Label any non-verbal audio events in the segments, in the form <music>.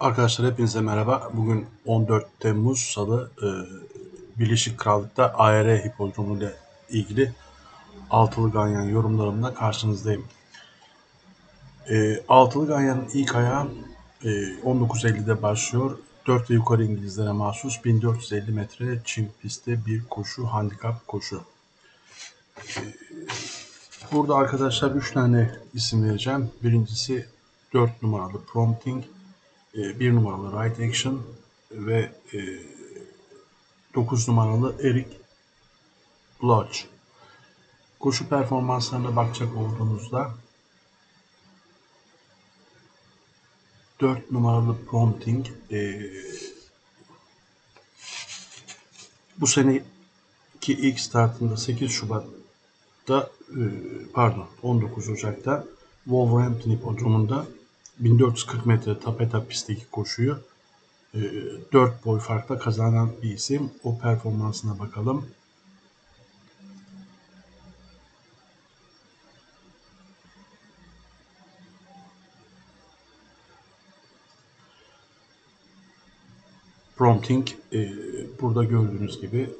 Arkadaşlar hepinize merhaba. Bugün 14 Temmuz Salı e, Birleşik Krallık'ta AR hipodromu ile ilgili altılı ganyan yorumlarımla karşınızdayım. E, altılı ganyanın ilk ayağı e, 19.50'de başlıyor. 4 ve yukarı İngilizlere mahsus 1450 metre çim pistte bir koşu, handikap koşu. E, burada arkadaşlar 3 tane isim vereceğim. Birincisi 4 numaralı Prompting, 1 numaralı Right Action ve 9 numaralı Eric Lodge. Koşu performanslarına bakacak olduğunuzda 4 numaralı Prompting bu seneki ilk startında 8 Şubat'ta pardon 19 Ocak'ta Wolverhampton hipodromunda 1440 metre tapeta pistteki koşuyu 4 e, boy farkla kazanan bir isim. O performansına bakalım. Prompting e, burada gördüğünüz gibi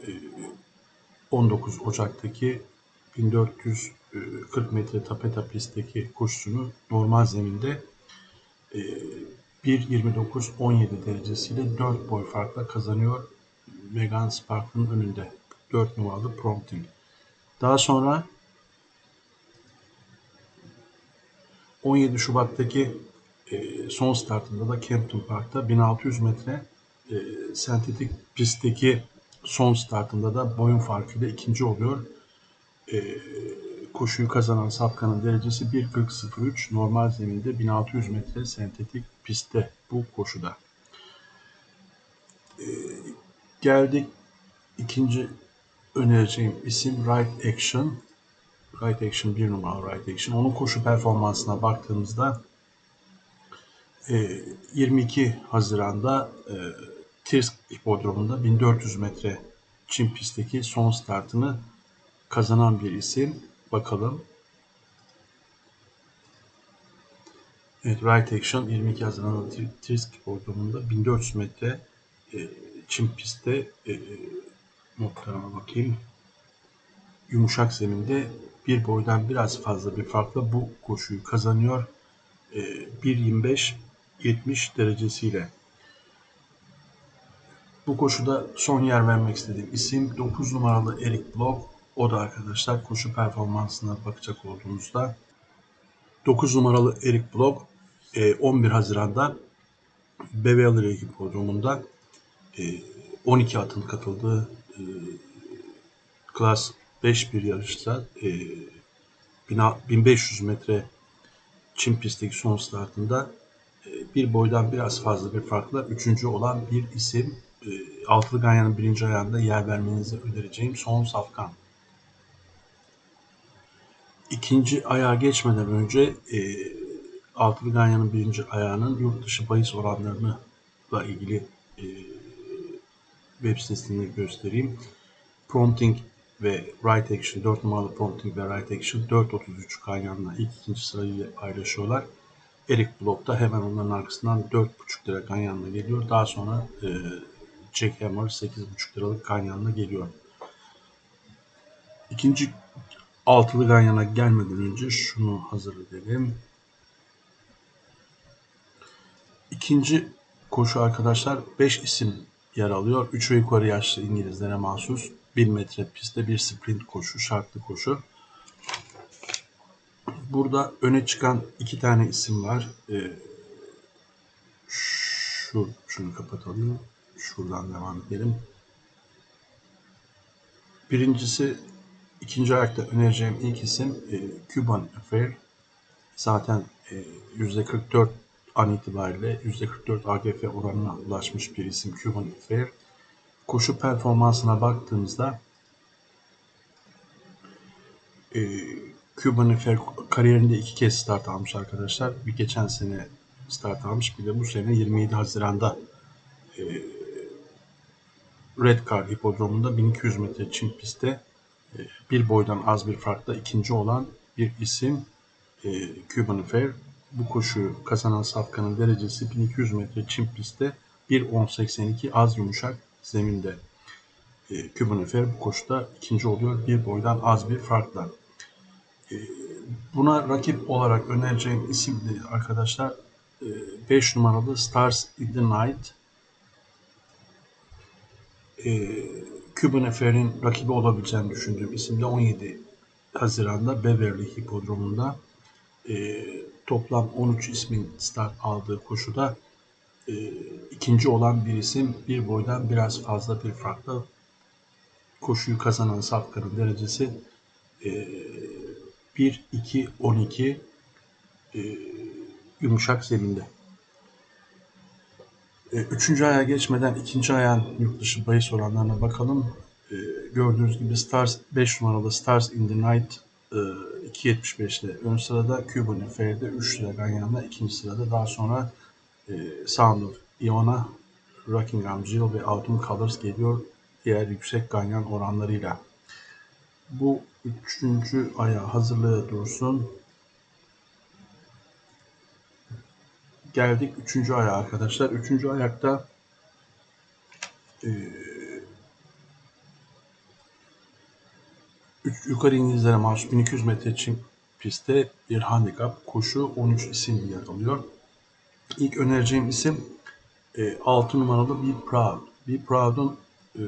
19 e, Ocak'taki 1440 metre tapeta pistteki koşusunu normal zeminde 1.29-17 derecesiyle 4 boy farkla kazanıyor Megan Spark'ın önünde. 4 numaralı Prompting. Daha sonra 17 Şubat'taki e, son startında da Campton Park'ta 1600 metre e, sentetik pistteki son startında da boyun farkıyla ikinci oluyor. E, koşuyu kazanan Safkan'ın derecesi 1.40.03 normal zeminde 1600 metre sentetik pistte bu koşuda. Ee, geldik ikinci önereceğim isim Right Action. Right Action bir numara Right Action. Onun koşu performansına baktığımızda e, 22 Haziran'da e, Tirsk hipodromunda 1400 metre çim pistteki son startını kazanan bir isim. Bakalım. Evet, Right Action 22 Haziran Trisk ortamında 1400 metre e, çim pistte e, notlarıma bakayım. Yumuşak zeminde bir boydan biraz fazla bir farkla bu koşuyu kazanıyor. E, 1.25-70 derecesiyle. Bu koşuda son yer vermek istediğim isim 9 numaralı Eric Block. O da arkadaşlar koşu performansına bakacak olduğumuzda 9 numaralı Eric Block 11 Haziran'da Beverly Hipodromu'nda 12 atın katıldığı e, Klas 5 bir yarışta 1500 metre Çin pistteki son startında bir boydan biraz fazla bir farkla üçüncü olan bir isim. Altılı Ganyan'ın birinci ayağında yer vermenizi önereceğim Son Safkan ikinci ayağa geçmeden önce e, Altılı Ganyan'ın birinci ayağının yurt dışı bahis oranlarını da ilgili e, web sitesini göstereyim. Prompting ve Right Action 4 numaralı Prompting ve Right Action 4.33 Ganyan'la ilk ikinci sırayı paylaşıyorlar. Eric Block da hemen onların arkasından 4.5 lira Ganyan'la geliyor. Daha sonra e, Jack Hammer 8.5 liralık Ganyan'la geliyor. İkinci altılı ganyana gelmeden önce şunu hazır edelim. İkinci koşu arkadaşlar 5 isim yer alıyor. 3 ve yukarı yaşlı İngilizlere mahsus 1 metre pistte bir sprint koşu, şartlı koşu. Burada öne çıkan iki tane isim var. Ee, şu, şunu kapatalım. Şuradan devam edelim. Birincisi İkinci ayakta önereceğim ilk isim e, Cuban Affair. Zaten e, %44 an itibariyle %44 AGF oranına ulaşmış bir isim Cuban Affair. Koşu performansına baktığımızda e, Cuban Affair kariyerinde iki kez start almış arkadaşlar. Bir geçen sene start almış bir de bu sene 27 Haziran'da e, Red Car hipodromunda 1200 metre çim pistte bir boydan az bir farkla ikinci olan bir isim e, Cuban Fair. bu koşuyu kazanan Safkan'ın derecesi 1200 metre çim pistte 1.10.82 az yumuşak zeminde. E, Kübünefer bu koşuda ikinci oluyor bir boydan az bir farkla. E, buna rakip olarak önereceğim isim de arkadaşlar 5 e, numaralı Stars in the Night. E, Kübünefer'in rakibi olabileceğini düşündüğüm isimde 17 Haziran'da Beverly Hipodromu'nda e, toplam 13 ismin start aldığı koşuda e, ikinci olan bir isim bir boydan biraz fazla bir farklı koşuyu kazanan Safkan'ın derecesi e, 1, 2, 12 e, yumuşak zeminde. E, üçüncü aya geçmeden ikinci ayağın yurt dışı bahis oranlarına bakalım. E, gördüğünüz gibi Stars 5 numaralı Stars in the Night e, 2.75'te ön sırada, Cuban Fair'de 3 lira Ganyan'da ikinci sırada. Daha sonra e, Sound of Iona, Rockingham Jill ve Autumn Colors geliyor diğer yüksek ganyan oranlarıyla. Bu üçüncü aya hazırlığı dursun. Geldik üçüncü aya arkadaşlar. Üçüncü ayakta e, yukarı İngilizlere mahsus 1200 metre çim pistte bir handikap koşu 13 isim yer alıyor. İlk önereceğim isim e, 6 numaralı Be Proud. Be Proud'un e,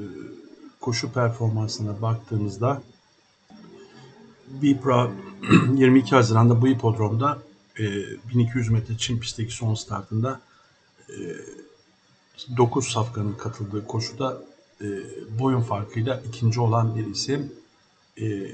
koşu performansına baktığımızda Be Proud <clears throat> 22 Haziran'da bu hipodromda e, 1200 metre Çin pistteki son startında e, 9 safkanın katıldığı koşuda e, boyun farkıyla ikinci olan bir isim. E,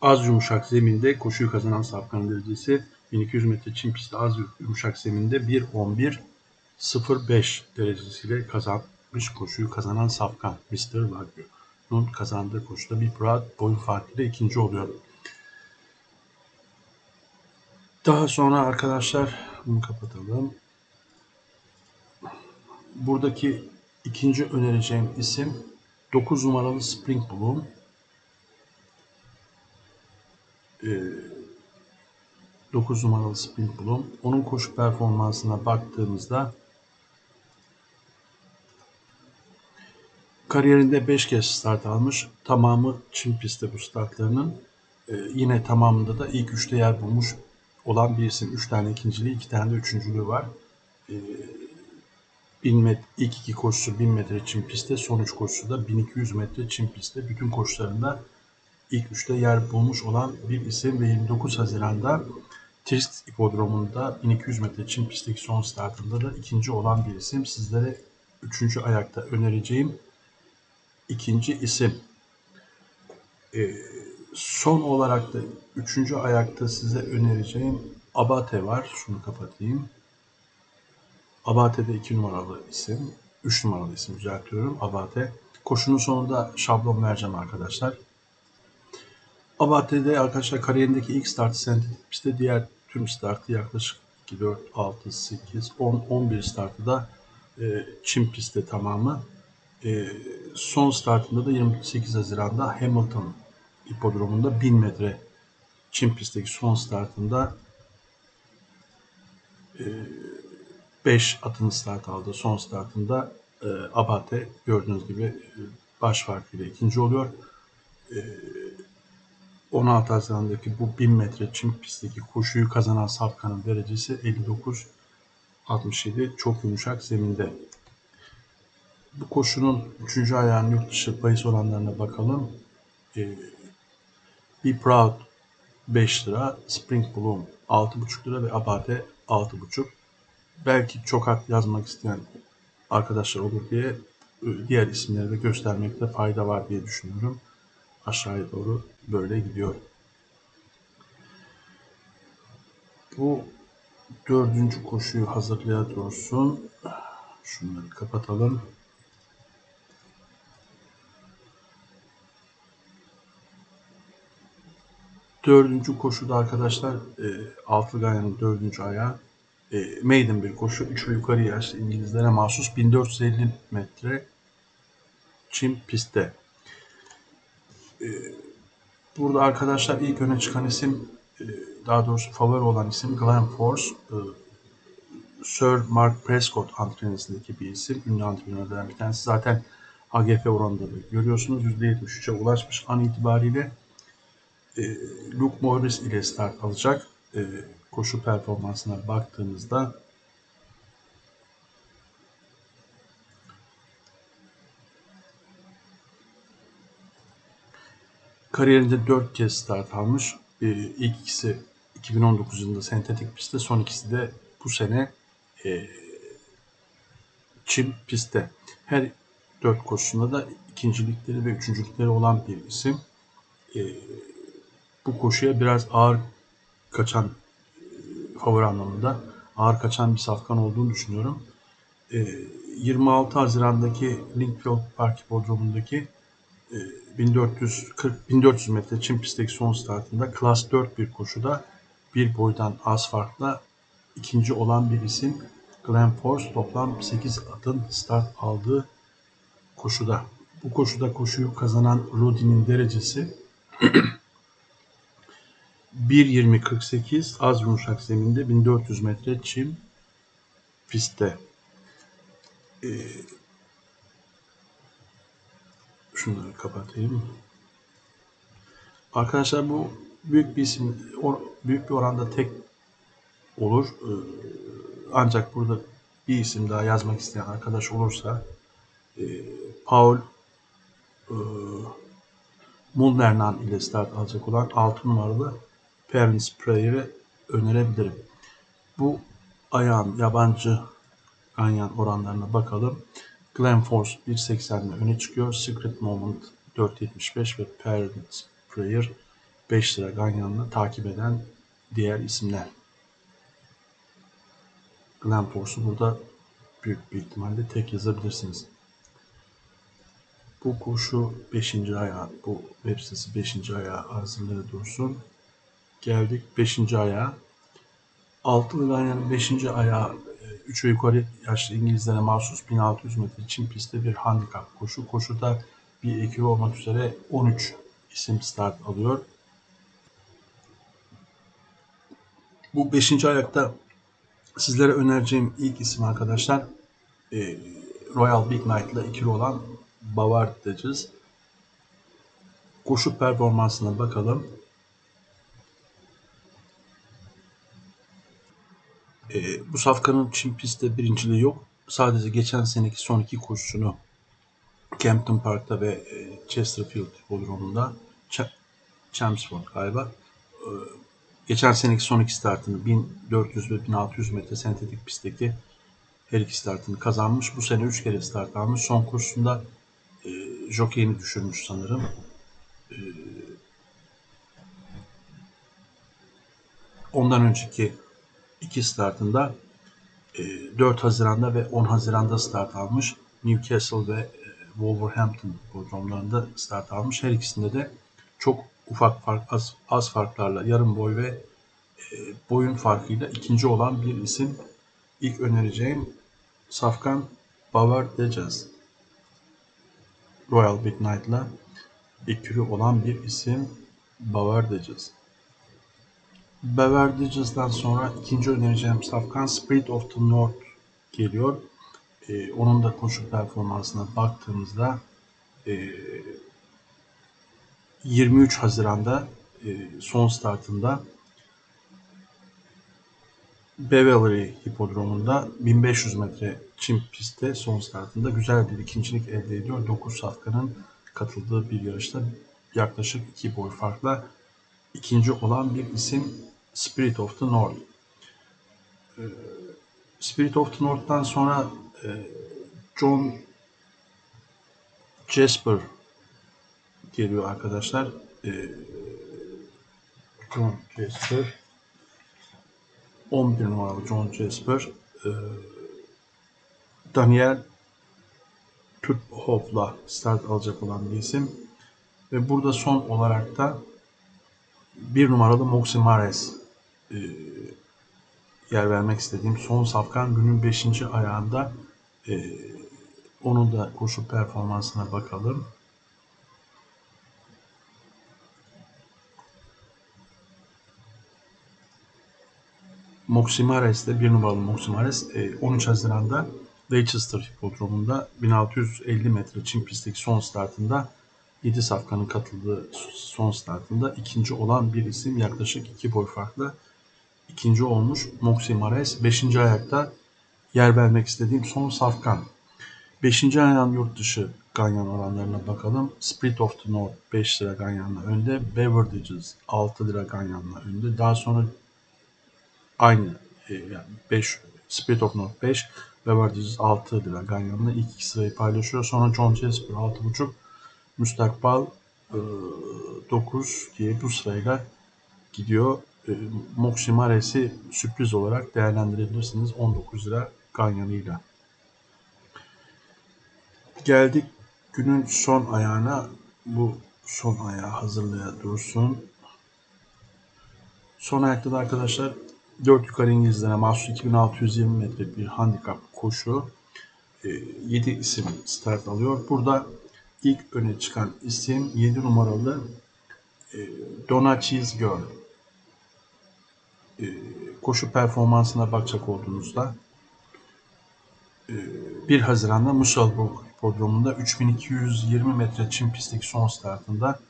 az yumuşak zeminde koşuyu kazanan safkanın derecesi 1200 metre Çin pistte az yumuşak zeminde 1.11.05 derecesiyle kazanmış koşuyu kazanan safkan Mr. Wagyu'nun kazandığı koşuda bir Proud boyun farkıyla ikinci oluyor. Daha sonra arkadaşlar bunu kapatalım. Buradaki ikinci önereceğim isim 9 numaralı Spring Bloom. Ee, 9 numaralı Spring Bloom. Onun koşu performansına baktığımızda kariyerinde 5 kez start almış. Tamamı Çin pistte bu startlarının. Ee, yine tamamında da ilk üçte yer bulmuş olan bir isim. 3 tane ikinciliği, 2 tane de üçüncülüğü var. Ee, 1000 metre, ilk iki koşusu 1000 metre çim pistte, son üç koşusu da 1200 metre çim pistte. Bütün koşularında ilk üçte yer bulmuş olan bir isim ve 29 Haziran'da Trist Hipodromu'nda 1200 metre çim pistteki son startında da ikinci olan bir isim. Sizlere üçüncü ayakta önereceğim ikinci isim. Ee, son olarak da üçüncü ayakta size önereceğim Abate var. Şunu kapatayım. Abate'de 2 numaralı isim. 3 numaralı isim düzeltiyorum. Abate. Koşunun sonunda şablon vereceğim arkadaşlar. Abate'de arkadaşlar kariyerindeki ilk start sentetik diğer tüm startı yaklaşık 2, 4, 6, 8, 10, 11 startı da e, çim pistte tamamı. E, son startında da 28 Haziran'da Hamilton hipodromunda 1000 metre çim pistteki son startında e, 5 atın start aldı. Son startında e, Abate gördüğünüz gibi e, baş farkıyla ikinci oluyor. E, 16 Haziran'daki bu 1000 metre çim pistteki koşuyu kazanan Safkan'ın derecesi 59 67 çok yumuşak zeminde. Bu koşunun 3. ayağının yurt dışı bahis oranlarına bakalım. Ee, Be Proud 5 lira, Spring Bloom 6,5 lira ve Abate 6,5 belki çok hak yazmak isteyen arkadaşlar olur diye e, diğer isimleri de göstermekte fayda var diye düşünüyorum. Aşağıya doğru böyle gidiyor. Bu dördüncü koşuyu hazırlaya dursun. Şunları kapatalım. Dördüncü koşuda arkadaşlar e, Altılı Ganyan'ın dördüncü ayağı e, maiden bir koşu. 3 ve yukarı yaşlı İngilizlere mahsus 1450 metre çim pistte. E, burada arkadaşlar ilk öne çıkan isim e, daha doğrusu favori olan isim Glenn Force. E, Sir Mark Prescott antrenöründeki bir isim. Ünlü antrenörlerden bir tanesi. Zaten AGF oranında da görüyorsunuz. %73'e ulaşmış an itibariyle. E, Luke Morris ile start alacak. E, koşu performansına baktığımızda kariyerinde 4 kez start almış. E, ilk ikisi 2019 yılında sentetik pistte, son ikisi de bu sene e, çim pistte. Her dört koşusunda da ikincilikleri ve üçüncülükleri olan bir isim. E, bu koşuya biraz ağır kaçan e, favori anlamında ağır kaçan bir safkan olduğunu düşünüyorum. E, 26 Haziran'daki Linkfield Park Hipodromu'ndaki e, 1440 1400 metre çim pistteki son startında Klas 4 bir koşuda bir boydan az farkla ikinci olan bir isim Glenn Force toplam 8 atın start aldığı koşuda. Bu koşuda koşuyu kazanan Rudy'nin derecesi 1.20.48 az yumuşak zeminde 1400 metre çim pistte. Ee, şunları kapatayım. Arkadaşlar bu büyük bir isim, büyük bir oranda tek olur. Ee, ancak burada bir isim daha yazmak isteyen arkadaş olursa e, Paul e, Mulnernan ile start alacak olan 6 numaralı Parents Prayer'ı önerebilirim. Bu ayağın yabancı ganyan oranlarına bakalım. Glenforce 1.80'le öne çıkıyor. Secret Moment 4.75 ve Parents Prayer 5 lira ganyanla takip eden diğer isimler. Glenforce'u burada büyük bir ihtimalle tek yazabilirsiniz. Bu koşu 5. ayağı, bu web sitesi 5. ayağı hazırlığı dursun. Geldik 5. ayağa. Altılı Ganyan'ın 5. ayağı 3 ve yukarı yaşlı İngilizlere mahsus 1600 metre çim pistte bir handikap koşu. Koşuda bir ekibi olmak üzere 13 isim start alıyor. Bu 5. ayakta sizlere önereceğim ilk isim arkadaşlar e, Royal Big Night ile ikili olan Bavard diyeceğiz. Koşu performansına bakalım. E, bu safkanın Çin pistte birinciliği yok. Sadece geçen seneki son iki koşusunu Campton Park'ta ve e, Chesterfield Bodrum'unda Ch Chelmsford galiba e, geçen seneki son iki startını 1400 ve 1600 metre sentetik pistteki her iki startını kazanmış. Bu sene 3 kere start almış. Son kursunda e, jokeyini düşürmüş sanırım. E, ondan önceki iki startında e, 4 Haziran'da ve 10 Haziran'da start almış. Newcastle ve e, Wolverhampton programlarında start almış. Her ikisinde de çok ufak fark, az, az farklarla yarım boy ve e, boyun farkıyla ikinci olan bir isim. İlk önereceğim Safkan Bauer Dejaz. Royal Big Knight'la ikili olan bir isim Bauer Beverages'dan sonra ikinci önereceğim safkan Spirit of the North geliyor. Ee, onun da koşu performansına baktığımızda e, 23 Haziran'da e, son startında Beverly Hipodromu'nda 1500 metre çim pistte son startında güzel bir ikincilik elde ediyor. 9 safkanın katıldığı bir yarışta yaklaşık 2 boy farkla ikinci olan bir isim Spirit of the North. Ee, Spirit of the North'tan sonra e, John Jasper geliyor arkadaşlar. Ee, John Jasper 11 numaralı John Jasper e, Daniel Tuthoff'la start alacak olan bir isim. Ve burada son olarak da bir numaralı Moxie Mares e, yer vermek istediğim son safkan günün 5. ayağında e, onun da koşu performansına bakalım. Moximares de bir numaralı Moximares e, 13 Haziran'da Leicester Hipodromu'nda 1650 metre çim pistteki son startında 7 safkanın katıldığı son startında ikinci olan bir isim yaklaşık 2 boy farklı ikinci olmuş Moxie Mares. 5. ayakta yer vermek istediğim son safkan. 5. ayağın yurt dışı ganyan oranlarına bakalım. Spirit of the North 5 lira ganyanla önde. Beverdages 6 lira ganyanla önde. Daha sonra aynı e, yani 5 Spirit of North 5 Beverdages 6 lira ganyanla ilk iki sırayı paylaşıyor. Sonra John Jasper 6.5 Müstakbal e, 9 diye bu sırayla gidiyor. E, Moximares'i sürpriz olarak değerlendirebilirsiniz 19 lira ganyanıyla. Geldik günün son ayağına. Bu son ayağı hazırlaya dursun. Son ayakta da arkadaşlar 4 yukarı İngilizlere mahsus 2620 metre bir handikap koşu. 7 e, isim start alıyor. Burada ilk öne çıkan isim 7 numaralı e, Donna Cheese Girl. E, koşu performansına bakacak olduğunuzda 1 Haziran'da Musselburg Hipodromu'nda 3220 metre çim pistteki son startında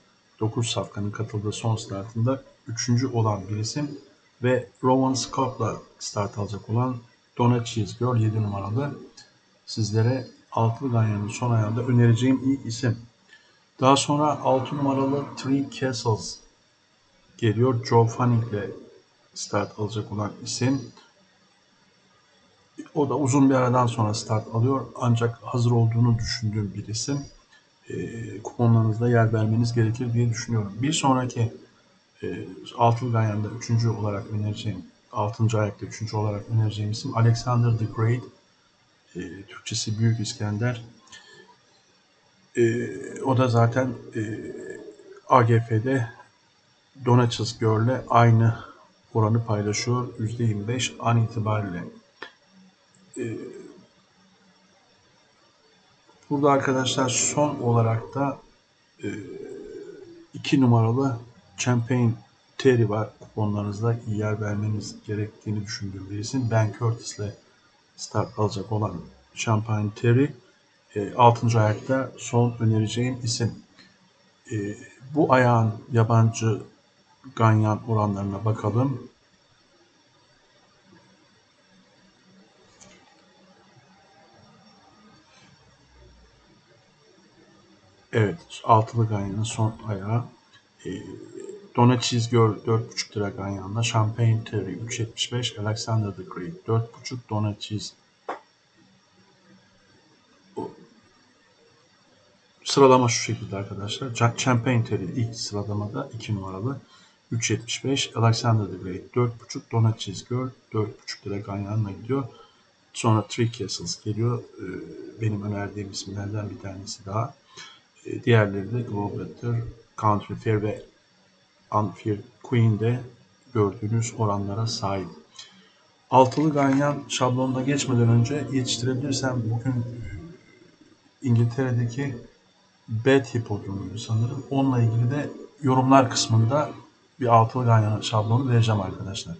9 safkanın katıldığı son startında 3. olan bir isim ve Rowan Scott'la start alacak olan Donna Cheese Girl 7 numaralı sizlere altılı ganyanın son ayağında önereceğim ilk isim. Daha sonra 6 numaralı Three Castles geliyor. Joe Fanning ile start alacak olan isim. O da uzun bir aradan sonra start alıyor. Ancak hazır olduğunu düşündüğüm bir isim. E, kuponlarınızda yer vermeniz gerekir diye düşünüyorum. Bir sonraki e, altılı ganyanda üçüncü olarak önereceğim, altıncı ayakta üçüncü olarak önereceğim isim Alexander the Great. E, Türkçesi Büyük İskender. E, o da zaten e, AGF'de Donatus Girl'le aynı oranı paylaşıyor. %25 an itibariyle. E, burada arkadaşlar son olarak da e, iki numaralı Champagne Terry var. Kuponlarınızda yer vermeniz gerektiğini düşündüğüm bir isim. Ben Curtis'le start alacak olan Champagne Terry. E, 6. ayakta son önereceğim isim. E, bu ayağın yabancı ganyan oranlarına bakalım. Evet, altılı ganyanın son ayağı. E, Dona Cheese Girl 4,5 lira ganyanla. Champagne Terry 3,75. Alexander the Great 4,5. Dona Cheese Sıralama şu şekilde arkadaşlar. Champagne Terry ilk sıralamada 2 numaralı. 3.75 Alexander the Great 4.5 Donut Cheese Girl 4.5 lira ganyanla gidiyor. Sonra Three Castles geliyor. Ee, benim önerdiğim isimlerden bir tanesi daha. Ee, diğerleri de Globetrotter, Country Fair ve Unfair Queen'de gördüğünüz oranlara sahip. Altılı ganyan şablonuna geçmeden önce yetiştirebilirsem bugün e, İngiltere'deki Bet hipodromuydu sanırım. Onunla ilgili de yorumlar kısmında bir altılı ganyan şablonu vereceğim arkadaşlar.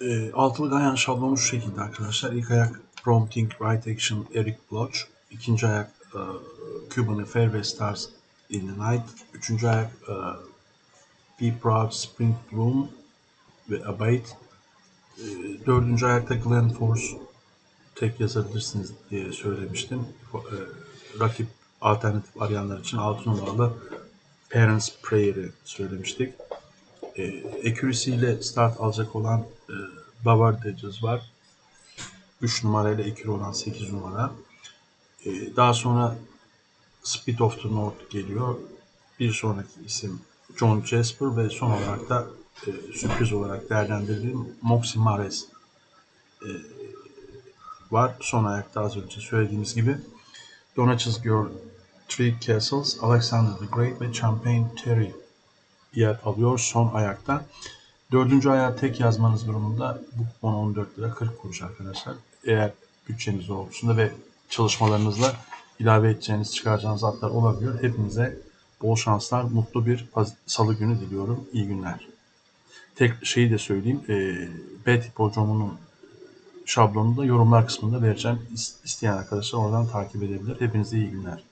E, altılı ganyan şablonu şu şekilde arkadaşlar. İlk ayak Prompting Right Action Eric Bloch. İkinci ayak e, Cuban Fairway Stars in the Night. Üçüncü ayak e, Be Proud Spring Bloom ve Abate. E, dördüncü ayakta Glen Force tek yazabilirsiniz diye söylemiştim. E, rakip alternatif arayanlar için 6 numaralı Parents Prayer'ı söylemiştik. E, accuracy ile start alacak olan e, Bavardacız var. 3 numarayla ekür olan 8 numara. E, daha sonra Speed of the North geliyor. Bir sonraki isim John Jasper ve son olarak da e, sürpriz olarak değerlendirdiğim Moxie Mares e, var. Son ayakta az önce söylediğimiz gibi. Donatus Girl, Three Castles, Alexander the Great ve Champagne Terry yer alıyor son ayakta. Dördüncü ayağı tek yazmanız durumunda bu kupon 14 lira 40 kuruş arkadaşlar. Eğer bütçeniz doğrultusunda ve çalışmalarınızla ilave edeceğiniz, çıkaracağınız atlar olabiliyor. Hepinize bol şanslar, mutlu bir salı günü diliyorum. İyi günler. tek şeyi de söyleyeyim. E, bet hipodromunun şablonunu da yorumlar kısmında vereceğim. İs- İsteyen arkadaşlar oradan takip edebilir. Hepinize iyi günler.